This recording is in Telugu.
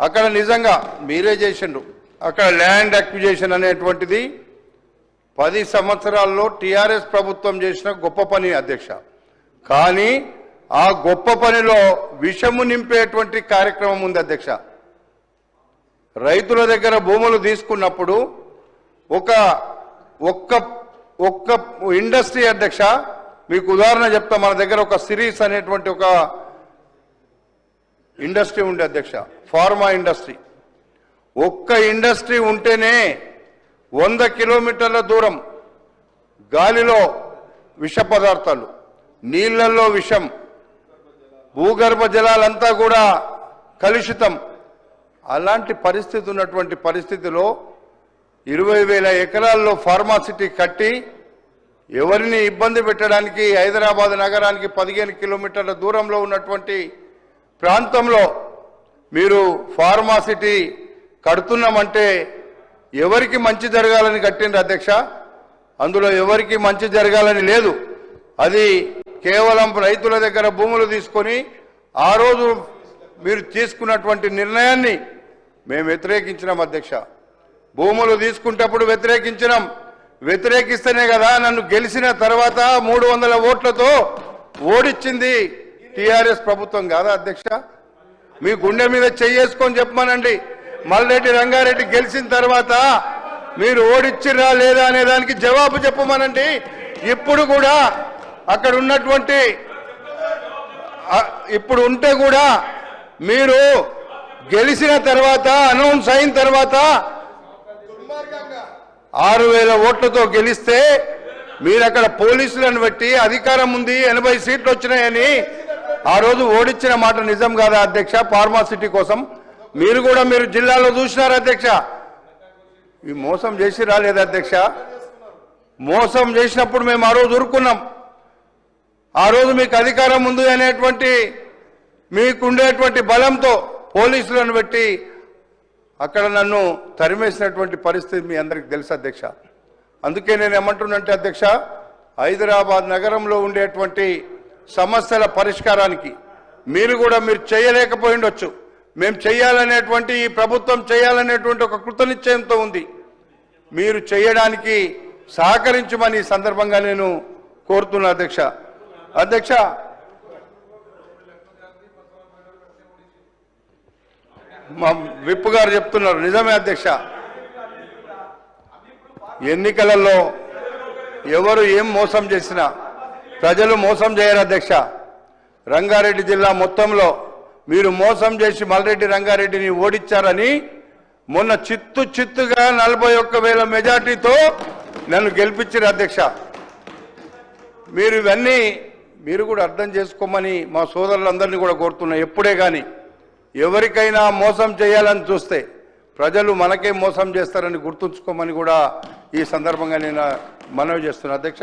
అక్కడ నిజంగా మీరే చేసిండ్రు. అక్కడ ల్యాండ్ అక్విజేషన్ అనేటువంటిది పది సంవత్సరాల్లో టీఆర్ఎస్ ప్రభుత్వం చేసిన గొప్ప పని అధ్యక్ష. కానీ ఆ గొప్ప పనిలో విషము నింపేటువంటి కార్యక్రమం ఉంది అధ్యక్ష. రైతుల దగ్గర భూములు తీసుకున్నప్పుడు ఒక ఒక్క ఒక్క ఇండస్ట్రీ అధ్యక్ష మీకు ఉదాహరణ చెప్తా మన దగ్గర ఒక సిరీస్ అనేటువంటి ఒక ఇండస్ట్రీ ఉండే అధ్యక్ష ఫార్మా ఇండస్ట్రీ. ఒక్క ఇండస్ట్రీ ఉంటేనే వంద కిలోమీటర్ల దూరం గాలిలో విష పదార్థాలు నీళ్ళలో విషం భూగర్భ జలాలంతా కూడా కలుషితం. అలాంటి పరిస్థితి ఉన్నటువంటి పరిస్థితిలో ఇరవై వేల ఎకరాల్లో ఫార్మాసిటీ కట్టి ఎవరిని ఇబ్బంది పెట్టడానికి హైదరాబాద్ నగరానికి పదిహేను కిలోమీటర్ల దూరంలో ఉన్నటువంటి ప్రాంతంలో మీరు ఫార్మాసిటీ కడుతున్నామంటే ఎవరికి మంచి జరగాలని కట్టిండ్రు అధ్యక్ష? అందులో ఎవరికి మంచి జరగాలని లేదు. అది కేవలం రైతుల దగ్గర భూములు తీసుకొని ఆ రోజు మీరు తీసుకున్నటువంటి నిర్ణయాన్ని మేము వ్యతిరేకించినాం అధ్యక్ష. భూములు తీసుకుంటప్పుడు వ్యతిరేకించినాం. వ్యతిరేకిస్తేనే కదా నన్ను గెలిచిన తర్వాత మూడు వందల ఓట్లతో ఓడిచ్చింది టిఆర్ఎస్ ప్రభుత్వం కాదా అధ్యక్ష? మీ గుండె మీద చెయ్యేసుకొని చెప్పమనండి. మల్లెడ్డి రంగారెడ్డి గెలిచిన తర్వాత మీరు ఓడిచ్చిరా లేదా అనే దానికి జవాబు చెప్పమనండి. ఇప్పుడు కూడా అక్కడ ఉన్నటువంటి ఇప్పుడు ఉంటే కూడా మీరు గెలిచిన తర్వాత అనౌన్స్ అయిన తర్వాత ఆరు వేల ఓట్లతో గెలిస్తే మీరు అక్కడ పోలీసులను పెట్టి అధికారం ఉంది ఎనభై సీట్లు వచ్చినాయని ఆ రోజు ఓడించిన మాట నిజం కాదా అధ్యక్ష? ఫార్మాసిటీ కోసం. మీరు కూడా మీరు జిల్లాలో చూసినారు అధ్యక్ష? ఈ మోసం చేసి రాలేదు అధ్యక్ష? మోసం చేసినప్పుడు మేము ఆ రోజు ఊరుకున్నాం. ఆ రోజు మీకు అధికారం ఉంది అనేటువంటి మీకుండేటువంటి బలంతో పోలీసులను పెట్టి అక్కడ నన్ను తరిమేసినటువంటి పరిస్థితి మీ అందరికి తెలుసు అధ్యక్ష. అందుకే నేను ఏమంటున్నంటే అధ్యక్ష హైదరాబాద్ నగరంలో ఉండేటువంటి సమస్యల పరిష్కారానికి. మీరు కూడా మీరు చేయలేకపోయి ఉండొచ్చు మేము చేయాలనేటువంటి ఈ ప్రభుత్వం చేయాలనేటువంటి ఒక కృతనిశ్చయంతో ఉంది. మీరు చేయడానికి సహకరించమని సందర్భంగా నేను కోరుతున్నా అధ్యక్ష. అధ్యక్ష. మా విప్పు గారు చెప్తున్నారు. నిజమే అధ్యక్ష. ఎన్నికలలో ఎవరు ఏం మోసం చేసినా ప్రజలు మోసం చేయరు అధ్యక్ష. రంగారెడ్డి జిల్లా మొత్తంలో మీరు మోసం చేసి మల్రెడ్డి రంగారెడ్డిని ఓడించారని మొన్న చిత్తు చిత్తుగా నలభై ఒక్క వేల మెజార్టీతో నన్ను గెలిపించారు అధ్యక్ష. మీరు ఇవన్నీ మీరు కూడా అర్థం చేసుకోమని మా సోదరులందరినీ కూడా కోరుతున్నా. ఎప్పుడే కానీ ఎవరికైనా మోసం చేయాలని చూస్తే ప్రజలు మనకే మోసం చేస్తారని గుర్తుంచుకోమని కూడా ఈ సందర్భంగా నేను మనవి చేస్తున్నా అధ్యక్ష.